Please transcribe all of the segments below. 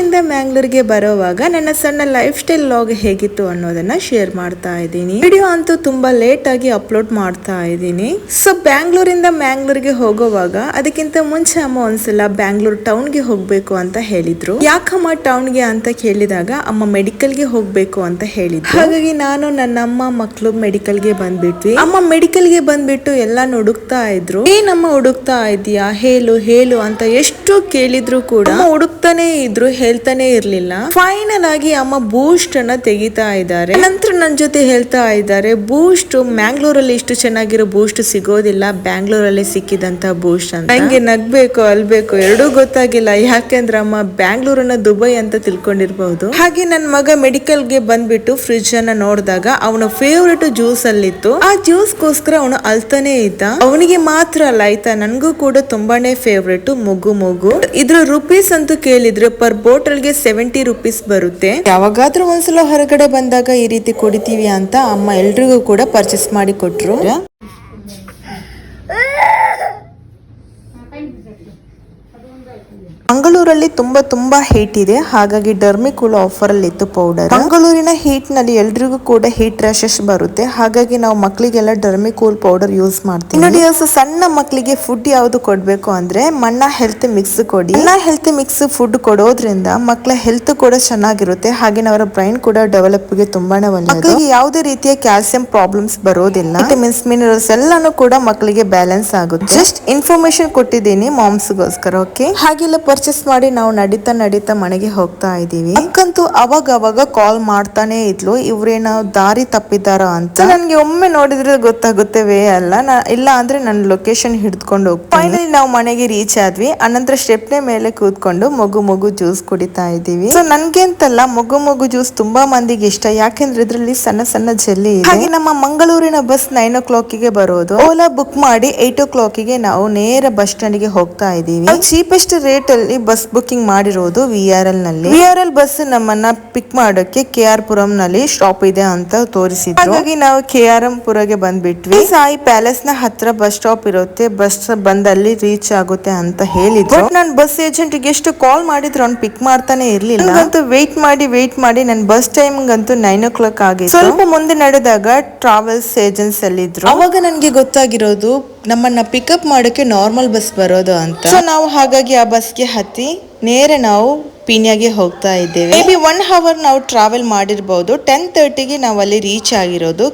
ಬ್ಯಾಂಗ್ಳೂರಿಂದ ಮ್ಯಾಂಗ್ಳೂರ್ಗೆ ಬರೋವಾಗ ನನ್ನ ಸಣ್ಣ ಲೈಫ್ ಸ್ಟೈಲ್ ಲಾಗ್ ಹೇಗಿತ್ತು ಅನ್ನೋದನ್ನ ಶೇರ್ ಮಾಡ್ತಾ ಇದ್ದೀನಿ. ವಿಡಿಯೋ ಅಂತೂ ತುಂಬಾ ಲೇಟ್ ಆಗಿ ಅಪ್ಲೋಡ್ ಮಾಡ್ತಾ ಇದ್ದೀನಿ. ಸೊ ಬ್ಯಾಂಗ್ಳೂರಿಂದ ಮ್ಯಾಂಗ್ಳೂರ್ಗೆ ಹೋಗೋವಾಗ ಅದಕ್ಕಿಂತ ಮುಂಚೆ ಅಮ್ಮ ಒಂದ್ಸಲ ಬ್ಯಾಂಗ್ಳೂರ್ ಟೌನ್ಗೆ ಹೋಗ್ಬೇಕು ಅಂತ ಹೇಳಿದ್ರು. ಯಾಕಮ್ಮ ಟೌನ್ಗೆ ಅಂತ ಕೇಳಿದಾಗ ಅಮ್ಮ ಮೆಡಿಕಲ್ಗೆ ಹೋಗ್ಬೇಕು ಅಂತ ಹೇಳಿದ್ರು. ಹಾಗಾಗಿ ನಾನು ನನ್ನ ಅಮ್ಮ ಮಕ್ಕಳು ಮೆಡಿಕಲ್ಗೆ ಬಂದ್ಬಿಟ್ವಿ. ಅಮ್ಮ ಮೆಡಿಕಲ್ಗೆ ಬಂದ್ಬಿಟ್ಟು ಎಲ್ಲಾ ಹುಡುಕ್ತಾ ಇದ್ರು. ಏನಮ್ಮ ಹುಡುಕ್ತಾ ಇದೀಯಾ? ಹೇಳು ಹೇಳು ಅಂತ ಎಷ್ಟು ಕೇಳಿದ್ರು ಕೂಡ. ಹುಡುಕ್ತಾನೆ ಇದ್ರು ಹೇಳ್ತಾನೆ ಇರ್ಲಿಲ್ಲ. ಫೈನಲ್ ಆಗಿ ಅಮ್ಮ ಬೂಸ್ಟ್ ಅನ್ನ ತೆಗಿತಾ ಇದ್ದಾರೆ. ನಂತರ ನನ್ ಜೊತೆ ಹೇಳ್ತಾ ಇದ್ದಾರೆ ಬೂಸ್ಟ್ ಮ್ಯಾಂಗ್ಳೂರಲ್ಲಿ ಇಷ್ಟು ಚೆನ್ನಾಗಿರೋ ಬೂಸ್ಟ್ ಸಿಗೋದಿಲ್ಲ. ಬ್ಯಾಂಗ್ಳೂರಲ್ಲಿ ಸಿಕ್ಕಿದಂತ ಬೂಸ್ಟ್ ಅಂತ. ನಂಗೆ ನಗ್ಬೇಕು, ಅಲ್ಬೇಕು ಎರಡೂ ಗೊತ್ತಾಗಿಲ್ಲ. ಯಾಕೆಂದ್ರೆ ಅಮ್ಮ ಬ್ಯಾಂಗ್ಳೂರನ್ನ ದುಬೈ ಅಂತ ತಿಳ್ಕೊಂಡಿರ್ಬಹುದು ಹಾಗೆ ನನ್ ಮಗ ಮೆಡಿಕಲ್ಗೆ ಬಂದ್ಬಿಟ್ಟು ಫ್ರಿಡ್ಜ್ ಅನ್ನ ನೋಡಿದಾಗ ಅವನ ಫೇವ್ರೆಟ್ ಜ್ಯೂಸ್ ಅಲ್ಲಿತ್ತು. ಆ ಜ್ಯೂಸ್ ಗೋಸ್ಕರ ಅವನು ಅಲ್ತಾನೆ ಇದ್ದ. ಅವನಿಗೆ ಮಾತ್ರ ಅಲ್ಲ, ಆಯ್ತಾ? ನನ್ಗೂ ಕೂಡ ತುಂಬಾನೇ ಫೇವ್ರೆಟ್ ಮಗು ಮಗು. ಇದ್ರ ರುಪೀಸ್ ಅಂತೂ ಕೇಳಿದ್ರೆ ಪರ್ ಬೋಟಲ್ಗೆ ಸೆವೆಂಟಿ ರುಪೀಸ್ ಬರುತ್ತೆ. ಯಾವಾಗಾದ್ರೂ ಒಂದ್ಸಲ ಹೊರಗಡೆ ಬಂದಾಗ ಈ ರೀತಿ ಕುಡಿತೀವಿ ಅಂತ ಅಮ್ಮ ಎಲ್ರಿಗೂ ಕೂಡ ಪರ್ಚೇಸ್ ಮಾಡಿ ಕೊಟ್ರು. ಮಂಗಳೂರಲ್ಲಿ ತುಂಬಾ ತುಂಬಾ ಹೀಟ್ ಇದೆ. ಹಾಗಾಗಿ ಡರ್ಮಿಕೂಲ್ ಆಫರ್ ಅಲ್ಲಿ ಇತ್ತು ಪೌಡರ್ ಮಂಗಳೂರಿನ ಹೀಟ್ನಲ್ಲಿ ಎಲ್ರಿಗೂ ಕೂಡ ಹೀಟ್ ರ್ಯಾಶಸ್ ಬರುತ್ತೆ. ಹಾಗಾಗಿ ನಾವು ಮಕ್ಕಳಿಗೆಲ್ಲ ಡರ್ಮಿಕೂಲ್ ಪೌಡರ್ ಯೂಸ್ ಮಾಡ್ತೀವಿ. ನೋಡಿ ಸಣ್ಣ ಮಕ್ಕಳಿಗೆ ಫುಡ್ ಯಾವ್ದು ಕೊಡ್ಬೇಕು ಅಂದ್ರೆ ಮಣ್ಣ ಹೆಲ್ತ್ ಮಿಕ್ಸ್ ಕೊಡಿ. ಮಣ್ಣ ಹೆಲ್ತ್ ಮಿಕ್ಸ್ ಫುಡ್ ಕೊಡೋದ್ರಿಂದ ಮಕ್ಕಳ ಹೆಲ್ತ್ ಕೂಡ ಚೆನ್ನಾಗಿರುತ್ತೆ. ಹಾಗೆ ಅವರ ಬ್ರೈನ್ ಕೂಡ ಡೆವಲಪ್ಗೆ ತುಂಬಾನೇ ಒಳ್ಳೆ ಮಕ್ಕಳಿಗೆ ಯಾವುದೇ ರೀತಿಯ ಕ್ಯಾಲ್ಸಿಯಂ ಪ್ರಾಬ್ಲಮ್ಸ್ ಬರೋದಿಲ್ಲ. ವಿಟಮಿನ್ಸ್ ಮಿನರಲ್ಸ್ ಎಲ್ಲಾನು ಕೂಡ ಮಕ್ಕಳಿಗೆ ಬ್ಯಾಲೆನ್ಸ್ ಆಗುತ್ತೆ. ಜಸ್ಟ್ ಇನ್ಫಾರ್ಮೇಶನ್ ಕೊಟ್ಟಿದ್ದೀನಿ ಮಾಮ್ಸ್ಗೋಸ್ಕರ ಓಕೆ ಹಾಗೆಲ್ಲ ಪರ್ಚೇಸ್ ಮಾಡಿ ನಾವು ನಡೀತಾ ನಡೀತಾ ಮನೆಗೆ ಹೋಗ್ತಾ ಇದೀವಿ ಅಕ್ಕಂತೂ ಅವಾಗ ಅವಾಗ ಕಾಲ್ ಮಾಡ್ತಾನೆ ಇದ್ಲು. ಇವ್ರೇನ ದಾರಿ ತಪ್ಪಿದಾರ ಅಂತ. ನನ್ಗೆ ಒಮ್ಮೆ ನೋಡಿದ್ರೆ ಗೊತ್ತಾಗುತ್ತೆ ವೇ ಅಲ್ಲ. ಇಲ್ಲ ಅಂದ್ರೆ ನನ್ನ ಲೊಕೇಶನ್ ಹಿಡ್ಕೊಂಡು ಹೋಗ್ತೀನಿ. ಫೈನಲಿ ನಾವು ಮನೆಗೆ ರೀಚ್ ಆದ್ವಿ. ಅನಂತರ ಸ್ಟೆಪ್ನೆ ಮೇಲೆ ಕೂತ್ಕೊಂಡು ಮಗು ಮಗು ಜ್ಯೂಸ್ ಕುಡಿತಾ ಇದೀವಿ ಸೊ ನನ್ಗೆ ಅಂತಲ್ಲ ಮಗು ಮಗು ಜ್ಯೂಸ್ ತುಂಬಾ ಮಂದಿಗೆ ಇಷ್ಟ. ಯಾಕೆಂದ್ರೆ ಇದ್ರಲ್ಲಿ ಸಣ್ಣ ಸಣ್ಣ ಜೆಲ್ಲಿ ಹಾಗೆ ನಮ್ಮ ಮಂಗಳೂರಿನ ಬಸ್ ನೈನ್ ಓ ಕ್ಲಾಕಿಗೆ ಬರೋದು. ಓಲಾ ಬುಕ್ ಮಾಡಿ ಏಟ್ ಓ ಕ್ಲಾಕಿಗೆ ನಾವು ನೇರ ಬಸ್ ಸ್ಟ್ಯಾಂಡ್ಗೆ ಹೋಗ್ತಾ ಇದೀವಿ ಚೀಪೆಸ್ಟ್ ರೇಟ್ ಅಲ್ಲಿ ಬಸ್ ಬುಕಿಂಗ್ ಮಾಡಿರೋದು ವಿ ಆರ್ ಎಲ್ನಲ್ಲಿ. ವಿ ಆರ್ ಎಲ್ ಬಸ್ ನಮ್ಮನ್ನ ಪಿಕ್ ಮಾಡೋಕೆ ಕೆ ಆರ್ ಪುರಂ ನಲ್ಲಿ ಸ್ಟಾಪ್ ಇದೆ ಅಂತ ತೋರಿಸಿದ್ರು. ಹಾಗಾಗಿ ನಾವು ಕೆ ಆರ್ ಎಂ ಪುರಗೆ ಬಂದ್ಬಿಟ್ವಿ. ಸಾಯಿ ಪ್ಯಾಲೇಸ್ನ ಹತ್ರ ಬಸ್ ಸ್ಟಾಪ್ ಇರುತ್ತೆ. ಬಸ್ ಬಂದಲ್ಲಿ ರೀಚ್ ಆಗುತ್ತೆ ಅಂತ ಹೇಳಿದ್ರು. ನಾನು ಬಸ್ ಏಜೆಂಟ್ಗೆ ಎಷ್ಟು ಕಾಲ್ ಮಾಡಿದ್ರು ಅವ್ನು ಪಿಕ್ ಮಾಡ್ತಾನೆ ಇರ್ಲಿಲ್ಲ. ಅಂತೂ ವೇಟ್ ಮಾಡಿ ವೇಟ್ ಮಾಡಿ ನನ್ನ ಬಸ್ ಟೈಮ್ ಅಂತೂ ನೈನ್ ಓ ಕ್ಲಾಕ್ ಆಗಿತ್ತು. ಸ್ವಲ್ಪ ಮುಂದೆ ನಡೆದಾಗ ಟ್ರಾವೆಲ್ಸ್ ಏಜೆನ್ಸ್ ಅಲ್ಲಿ ಇದ್ರು ಅವಾಗ ನನ್ಗೆ ಗೊತ್ತಾಗಿರೋದು ನಮ್ಮನ್ನ ಪಿಕಪ್ ಮಾಡೋಕೆ ನಾರ್ಮಲ್ ಬಸ್ ಬರೋದು ಅಂತ. ಸೊ ನಾವು ಹಾಗಾಗಿ ಆ ಬಸ್ಗೆ ಹತ್ತಿ, ನೇರ ನಾವು ಪೀಣ್ಯಾಗೆ ಹೋಗ್ತಾ ಇದ್ದೇವೆ. ಮೇ ಬಿ ಒನ್ ಅವರ್ ನಾವು ಟ್ರಾವೆಲ್ ಮಾಡಿರ್ಬೋದು. ಟೆನ್ ತರ್ಟಿಗೆ ನಾವು ಅಲ್ಲಿ ರೀಚ್ ಆಗಿರೋದು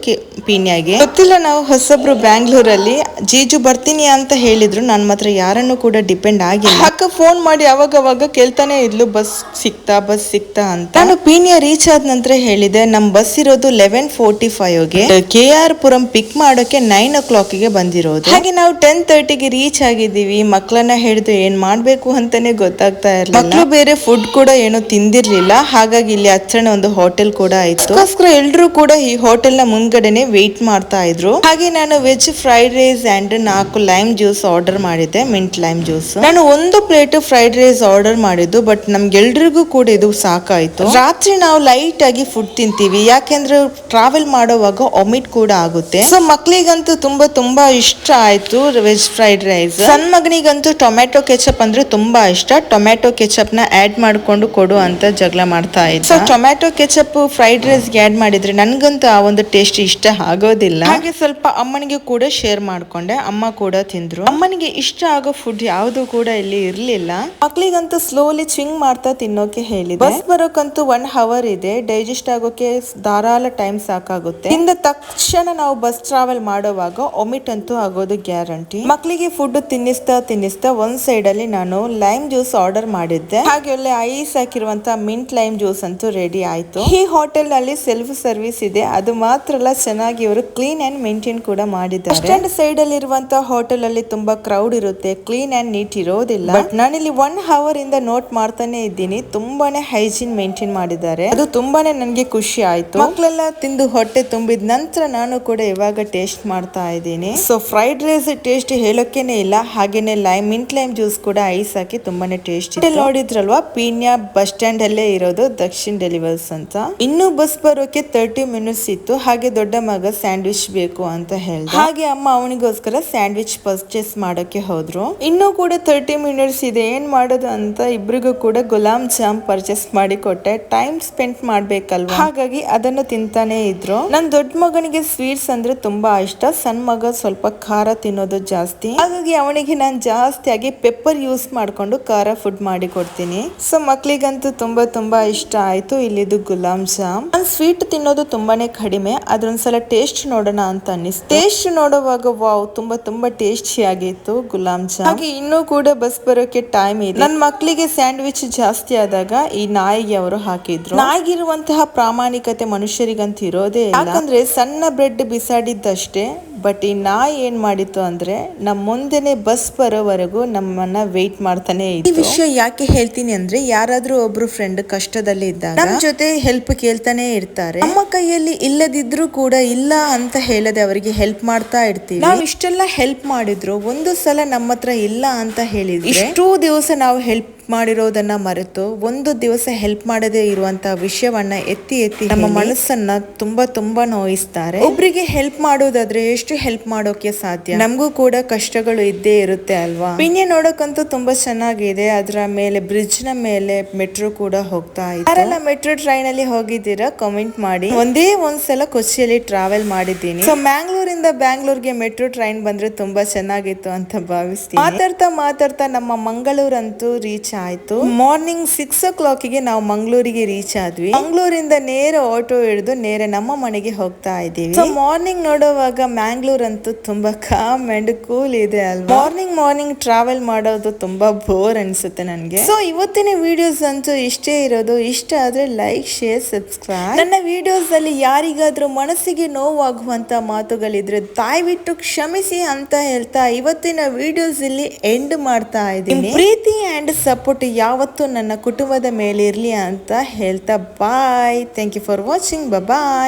ಪೀಣ್ಯಾಗೆ. ಗೊತ್ತಿಲ್ಲ ನಾವು ಹೊಸಬ್ರು ಬ್ಯಾಂಗ್ಳೂರಲ್ಲಿ. ಜೀಜು ಬರ್ತೀನಿ ಅಂತ ಹೇಳಿದ್ರು. ನನ್ನ ಮಾತ್ರ ಯಾರನ್ನು ಕೂಡ ಡಿಪೆಂಡ್ ಆಗಿಲ್ಲ. ಅಕ್ಕ ಫೋನ್ ಮಾಡಿ ಅವಾಗ ಅವಾಗ ಕೇಳ್ತಾನೆ ಇದ್ಲು ಬಸ್ ಸಿಕ್ತಾ ಬಸ್ ಸಿಕ್ತಾ ಅಂತ. ನಾನು ಪೀಣ್ಯ ರೀಚ್ ಆದ ನಂತರ ಹೇಳಿದೆ ನಮ್ ಬಸ್ ಇರೋದು ಲೆವೆನ್ ಫೋರ್ಟಿ ಫೈವ್ಗೆ ಕೆ ಆರ್ ಪುರಂ ಪಿಕ್ ಮಾಡೋಕೆ ನೈನ್ ಓ ಕ್ಲಾಕಿಗೆ ಬಂದಿರೋದು. ಹಾಗೆ ನಾವು ಟೆನ್ ತರ್ಟಿಗೆ ರೀಚ್ ಆಗಿದ್ದೀವಿ. ಮಕ್ಕಳನ್ನ ಹಿಡಿದು ಏನ್ ಮಾಡ್ಬೇಕು ಅಂತಾನೆ ಗೊತ್ತಾಗ್ತಾ ಇರಲಿಲ್ಲ. ಮಕ್ಕಳು ಬೇರೆ ಫುಡ್ ಕೂಡ ಏನು ತಿಂದಿರ್ಲಿಲ್ಲ. ಹಾಗಾಗಿ ಇಲ್ಲಿ ಹತ್ರನೇ ಒಂದು ಹೋಟೆಲ್ ಕೂಡ ಇತ್ತು ಅದಕ್ಕೋಸ್ಕರ ಎಲ್ರು ಕೂಡ ಈ ಹೋಟೆಲ್ನ ಮುಂದ್ಗಡೆನೆ ವೇಟ್ ಮಾಡ್ತಾ ಇದ್ರು. ಹಾಗೆ ನಾನು ವೆಜ್ ಫ್ರೈಡ್ ರೈಸ್ ಅಂಡ್ ನಾಲ್ಕು ಲೈಮ್ ಜ್ಯೂಸ್ ಆರ್ಡರ್ ಮಾಡಿದ್ದೆ ಮಿಂಟ್ ಲೈಮ್ ಜ್ಯೂಸ್ ನಾನು ಒಂದು ಪ್ಲೇಟ್ ಫ್ರೈಡ್ ರೈಸ್ ಆರ್ಡರ್ ಮಾಡಿದ್ದು ಬಟ್ ನಮ್ಗೆಲ್ರಿಗೂ ಕೂಡ ಇದು ಸಾಕಾಯ್ತು. ರಾತ್ರಿ ನಾವು ಲೈಟ್ ಆಗಿ ಫುಡ್ ತಿಂತೀವಿ. ಯಾಕೆಂದ್ರೆ ಟ್ರಾವೆಲ್ ಮಾಡುವಾಗ ಒಮಿಟ್ ಕೂಡ ಆಗುತ್ತೆ. ಸೊ ಮಕ್ಳಿಗಂತೂ ತುಂಬಾ ತುಂಬಾ ಇಷ್ಟ ಆಯ್ತು ವೆಜ್ ಫ್ರೈಡ್ ರೈಸ್ ಸಣ್ಣ ಮಗನಿಗಂತೂ ಟೊಮ್ಯಾಟೊ ಕೆಚಪ್ ಅಂದ್ರೆ ತುಂಬಾ ಇಷ್ಟ. ಟೊಮ್ಯಾಟೊ ಕೆಚಪ್ನ ಆಡ್ ಮಾಡ್ಕೊಂಡು ಕೊಡು ಅಂತ ಜಗಳ ಮಾಡ್ತಾ ಇದ್ದ. So tomato ketchup fried rice add add ಮಾಡಿದ್ರೆ ನನ್ಗಂತೂ ಆ ಒಂದು ಟೇಸ್ಟ್ ಇಷ್ಟ ಆಗೋದಿಲ್ಲ. ಹಾಗೆ ಸ್ವಲ್ಪ ಅಮ್ಮನಿಗೆ ಕೂಡ ಶೇರ್ ಮಾಡ್ಕೊಂಡೆ. ಅಮ್ಮ ಕೂಡ ತಿಂದ್ರು. ಅಮ್ಮನಿಗೆ ಇಷ್ಟ ಆಗೋ ಫುಡ್ ಯಾವುದು ಕೂಡ ಇಲ್ಲಿ ಇರ್ಲಿಲ್ಲ. ಮಕ್ಳಿಗಂತೂ ಸ್ಲೋಲಿ ಚಿಂಗ್ ಮಾಡ್ತಾ ತಿನ್ನೋಕೆ ಹೇಳಿದೆ. ಬಸ್ ಬರೋಕಂತೂ ಒನ್ ಅವರ್ ಇದೆ. ಡೈಜೆಸ್ಟ್ ಆಗೋಕೆ ಧಾರಾಳ ಟೈಮ್ ಸಾಕಾಗುತ್ತೆ. ಇಂದ ತಕ್ಷಣ ನಾವು ಬಸ್ ಟ್ರಾವೆಲ್ ಮಾಡುವಾಗ ಒಮಿಟ್ ಅಂತೂ ಆಗೋದು ಗ್ಯಾರಂಟಿ ಮಕ್ಕಳಿಗೆ ಫುಡ್ ತಿನ್ನಿಸ್ತಾ ತಿನ್ನಿಸ್ತಾ ಒಂದ್ ಸೈಡ್ ಅಲ್ಲಿ ನಾನು ಲೈಮ್ ಜ್ಯೂಸ್ ಆರ್ಡರ್ ಮಾಡಿದ್ದೆ. ಹಾಗೆ ಒಳ್ಳೆ ಐಸ್ ಹಾಕಿರುವಂತ ಮಿಂಟ್ ಲೈಮ್ ಜ್ಯೂಸ್ ಅಂತೂ ರೆಡಿ ಆಯ್ತು. ಈ ಹೋಟೆಲ್ನಲ್ಲಿ ಸೆಲ್ಫ್ ಸರ್ವಿಸ್ ಇದೆ. ಅದು ಮಾತ್ರ ಅಲ್ಲ ಚೆನ್ನಾಗಿ ಇವರು ಕ್ಲೀನ್ ಅಂಡ್ ಮೇಂಟೈನ್ ಕೂಡ ಮಾಡಿದ್ದಾರೆ. ಸ್ಟ್ಯಾಂಡ್ ಸೈಡ್ ಅಲ್ಲಿ ಇರುವಂತ ಹೋಟೆಲ್ ಅಲ್ಲಿ ತುಂಬಾ ಕ್ರೌಡ್ ಇರುತ್ತೆ. ಕ್ಲೀನ್ ಅಂಡ್ ನೀಟ್ ಇರೋದಿಲ್ಲ. ಬಟ್ ನಾನಿಲ್ಲಿ ಒನ್ ಅವರ್ ಇಂದ ನೋಟ್ ಮಾಡ್ತಾನೆ ಇದ್ದೀನಿ. ತುಂಬಾನೇ ಹೈಜೀನ್ ಮೇಂಟೈನ್ ಮಾಡಿದ್ದಾರೆ. ಅದು ತುಂಬಾನೇ ನನಗೆ ಖುಷಿ ಆಯ್ತು. ಮಕ್ಕಳೆಲ್ಲ ತಿಂದು ಹೊಟ್ಟೆ ತುಂಬಿದ ನಂತರ ನಾನು ಕೂಡ ಇವಾಗ ಟೇಸ್ಟ್ ಮಾಡ್ತಾ ಇದ್ದೀನಿ. ಸೊ ಫ್ರೈಡ್ ರೈಸ್ ಟೇಸ್ಟ್ ಹೇಳೋಕೆನೆ ಇಲ್ಲ. ಹಾಗೇನೆ ಲೈಮ್ ಮಿಂಟ್ ಲೈಮ್ ಜ್ಯೂಸ್ ಕೂಡ ಐಸ್ ಹಾಕಿ ತುಂಬಾನೇ ಟೇಸ್ಟ್ ನೋಡಿದ್ರಲ್ವಾ? ನೋಡಿದ್ರಲ್ವಾ ಪೀಣ್ಯ ಬಸ್ ಸ್ಟ್ಯಾಂಡ್ ಅಲ್ಲೇ ಇರೋದು ದಕ್ಷಿಣ್ ಡೆಲಿವರ್ಸ್ ಅಂತ. ಇನ್ನು ಬಸ್ ಬರೋಕೆ ತರ್ಟಿ ಮಿನಿಟ್ಸ್ ಇತ್ತು. ಹಾಗೆ ದೊಡ್ಡ ಮಗ ಸ್ಯಾಂಡ್ವಿಚ್ ಬೇಕು ಅಂತ ಹೇಳ್ದ. ಹಾಗೆ ಅಮ್ಮ ಅವನಿಗೋಸ್ಕರ ಸ್ಯಾಂಡ್ವಿಚ್ ಪರ್ಚೇಸ್ ಮಾಡೋಕೆ ಹೋದ್ರು. ಇನ್ನೂ ಕೂಡ ತರ್ಟಿ ಮಿನಿಟ್ಸ್ ಇದೆ. ಏನ್ ಮಾಡೋದು ಅಂತ ಇಬ್ರಿಗೂ ಕೂಡ ಗುಲಾಬ್ ಜಾಮ್ ಪರ್ಚೇಸ್ ಮಾಡಿ ಕೊಟ್ಟೆ. ಟೈಮ್ ಸ್ಪೆಂಡ್ ಮಾಡ್ಬೇಕಲ್ವಾ? ಹಾಗಾಗಿ ಅದನ್ನು ತಿಂತಾನೆ ಇದ್ರು. ನನ್ ದೊಡ್ಡ ಮಗನಿಗೆ ಸ್ವೀಟ್ಸ್ ಅಂದ್ರೆ ತುಂಬಾ ಇಷ್ಟ. ಸಣ್ಣ ಮಗ ಸ್ವಲ್ಪ ಖಾರ ತಿನ್ನೋದು ಜಾಸ್ತಿ. ಹಾಗಾಗಿ ಅವನಿಗೆ ನಾನು ಜಾಸ್ತಿಯಾಗಿ ಪೆಪ್ಪರ್ ಯೂಸ್ ಮಾಡ್ಕೊಂಡು ಖಾರ ಫುಡ್ ಮಾಡಿ ಕೊಡ್ತೀನಿ. ಸೊ ಮಕ್ಳಿಗಂತೂ ತುಂಬ ತುಂಬ ಇಷ್ಟ ಆಯ್ತು ಇಲ್ಲಿದ್ದು ಗುಲಾಬ್ ಜಾಮ್. ನಾನು ಸ್ವೀಟ್ ತಿನ್ನೋದು ತುಂಬಾನೇ ಕಡಿಮೆ, ಅದ್ರೊಂದ್ಸಲ ಟೇಸ್ಟ್ ನೋಡೋಣ ಅಂತ ಅನ್ನಿಸ್ತು. ಟೇಸ್ಟ್ ನೋಡುವಾಗ ವಾವ್, ತುಂಬ ತುಂಬ ಟೇಸ್ಟಿ ಆಗಿತ್ತು ಗುಲಾಬ್ ಜಾಮ್. ಹಾಗೆ ಇನ್ನೂ ಕೂಡ ಬಸ್ ಬರೋಕೆ ಟೈಮ್ ಇದೆ. ನನ್ನ ಮಕ್ಕಳಿಗೆ ಸ್ಯಾಂಡ್ವಿಚ್ ಜಾಸ್ತಿ ಆದಾಗ ಈ ನಾಯಿಗೆ ಅವರು ಹಾಕಿದ್ರು. ನಾಯಿಗಿರುವಂತಹ ಪ್ರಾಮಾಣಿಕತೆ ಮನುಷ್ಯರಿಗಂತ ಇರೋದೇ ಯಾಕಂದ್ರೆ ಸಣ್ಣ ಬ್ರೆಡ್ ಬಿಸಾಡಿದ್ದಷ್ಟೇ ಬಟ್ ಈ ನಾಯಿ ಏನ್ ಮಾಡಿತ್ತು ಅಂದ್ರೆ ನಮ್ಮ ಮುಂದೆನೆ ಬಸ್ ಬರೋವರೆಗೂ ನಮ್ಮನ್ನ ವೇಟ್ ಮಾಡ್ತಾನೆ ಈ ವಿಷಯ ಯಾಕೆ ಹೇಳ್ತೀನಿ ಅಂದ್ರೆ ಯಾರಾದ್ರೂ ಒಬ್ರು ಫ್ರೆಂಡ್ ಕಷ್ಟದಲ್ಲಿ ಇದ್ದಾಗ ನಮ್ಮ ಜೊತೆ ಹೆಲ್ಪ್ ಕೇಳ್ತಾನೆ ಇರ್ತಾರೆ. ನಮ್ಮ ಕೈಯಲ್ಲಿ ಇಲ್ಲದಿದ್ರು ಕೂಡ ಇಲ್ಲ ಅಂತ ಹೇಳದೆ ಅವರಿಗೆ ಹೆಲ್ಪ್ ಮಾಡ್ತಾ ಇರ್ತೀವಿ. ನಾವು ಇಷ್ಟೆಲ್ಲ ಹೆಲ್ಪ್ ಮಾಡಿದ್ರು ಒಂದು ಸಲ ನಮ್ಮ ಹತ್ರ ಇಲ್ಲ ಅಂತ ಹೇಳಿದ್ರೆ ಇಷ್ಟೂ ದಿವಸ ನಾವು ಹೆಲ್ಪ್ ಮಾಡಿರೋದನ್ನ ಮರೆತು ಒಂದು ದಿವಸ ಹೆಲ್ಪ್ ಮಾಡದೇ ಇರುವಂತ ವಿಷಯವನ್ನ ಎತ್ತಿ ಎತ್ತಿ ನಮ್ಮ ಮನಸ್ಸನ್ನ ತುಂಬಾ ತುಂಬಾ ನೋಯಿಸ್ತಾರೆ. ಒಬ್ರಿಗೆ ಹೆಲ್ಪ್ ಮಾಡೋದಾದ್ರೆ ಎಷ್ಟು ಹೆಲ್ಪ್ ಮಾಡೋಕೆ ಸಾಧ್ಯ. ನಮಗೂ ಕೂಡ ಕಷ್ಟಗಳು ಇದ್ದೇ ಇರುತ್ತೆ ಅಲ್ವಾ? ಪಿನ್ಯ ನೋಡಕ್ಕಂತೂ ತುಂಬಾ ಚೆನ್ನಾಗಿದೆ. ಅದರ ಮೇಲೆ ಬ್ರಿಡ್ಜ್ನ ಮೇಲೆ ಮೆಟ್ರೋ ಕೂಡ ಹೋಗ್ತಾ ಇದೆ ಯಾರೆಲ್ಲ ಮೆಟ್ರೋ ಟ್ರೈನ್ ಅಲ್ಲಿ ಹೋಗಿದ್ದೀರಾ ಕಾಮೆಂಟ್ ಮಾಡಿ. ಒಂದೇ ಒಂದ್ಸಲ ಕೊಚ್ಚಿಯಲ್ಲಿ ಟ್ರಾವೆಲ್ ಮಾಡಿದ್ದೀನಿ. ಸೊ ಮ್ಯಾಂಗ್ಳೂರಿಂದ ಬ್ಯಾಂಗ್ಳೂರ್ಗೆ ಮೆಟ್ರೋ ಟ್ರೈನ್ ಬಂದ್ರೆ ತುಂಬಾ ಚೆನ್ನಾಗಿತ್ತು ಅಂತ ಭಾವಿಸ್ತೀನಿ. ಮಾತಾಡ್ತಾ ಮಾತಾಡ್ತಾ ನಮ್ಮ ಮಂಗಳೂರಂತೂ ರೀಚ್ ಆಯ್ತು. ಮಾರ್ನಿಂಗ್ ಸಿಕ್ಸ್ ಓ ಕ್ಲಾಕಿಗೆ ನಾವು ಮಂಗಳೂರಿಗೆ ರೀಚ್ ಆದ್ವಿ. ಮಂಗಳೂರಿಂದ ನೇರ ಆಟೋ ಹಿಡಿದು ನೇರ ನಮ್ಮ ಮನೆಗೆ ಹೋಗ್ತಾ ಇದ್ದೀವಿ. ಸೊ ಮಾರ್ನಿಂಗ್ ನೋಡುವಾಗ ಮ್ಯಾಂಗ್ಳೂರ್ ಅಂತೂ ತುಂಬ ಕಾಮ್ ಅಂಡ್ ಕೂಲ್ ಇದೆ ಅಲ್ವಾ? ಮಾರ್ನಿಂಗ್ ಮಾರ್ನಿಂಗ್ ಟ್ರಾವೆಲ್ ಮಾಡೋದು ತುಂಬಾ ಬೋರ್ ಅನ್ಸುತ್ತೆ ನನಗೆ. ಸೊ ಇವತ್ತಿನ ವಿಡಿಯೋಸ್ ಅಂತೂ ಇಷ್ಟೇ ಇರೋದು. ಇಷ್ಟ ಆದ್ರೆ ಲೈಕ್ ಶೇರ್ ಸಬ್ಸ್ಕ್ರೈಬ್ ನನ್ನ ವಿಡಿಯೋಸ್ ಅಲ್ಲಿ ಯಾರಿಗಾದ್ರೂ ಮನಸ್ಸಿಗೆ ನೋವಾಗುವಂತ ಮಾತುಗಳಿದ್ರೆ ದಯವಿಟ್ಟು ಕ್ಷಮಿಸಿ ಅಂತ ಹೇಳ್ತಾ ಇವತ್ತಿನ ವಿಡಿಯೋಸ್ ಇಲ್ಲಿ ಎಂಡ್ ಮಾಡ್ತಾ ಇದ್ದೀನಿ. ಪ್ರೀತಿ ಅಂಡ್ ಸಪೋರ್ಟ್ ಯಾವತ್ತೂ ನನ್ನ ಕುಟುಂಬದ ಮೇಲೆ ಇರ್ಲಿ ಅಂತ ಹೇಳ್ತಾ bye thank you for watching bye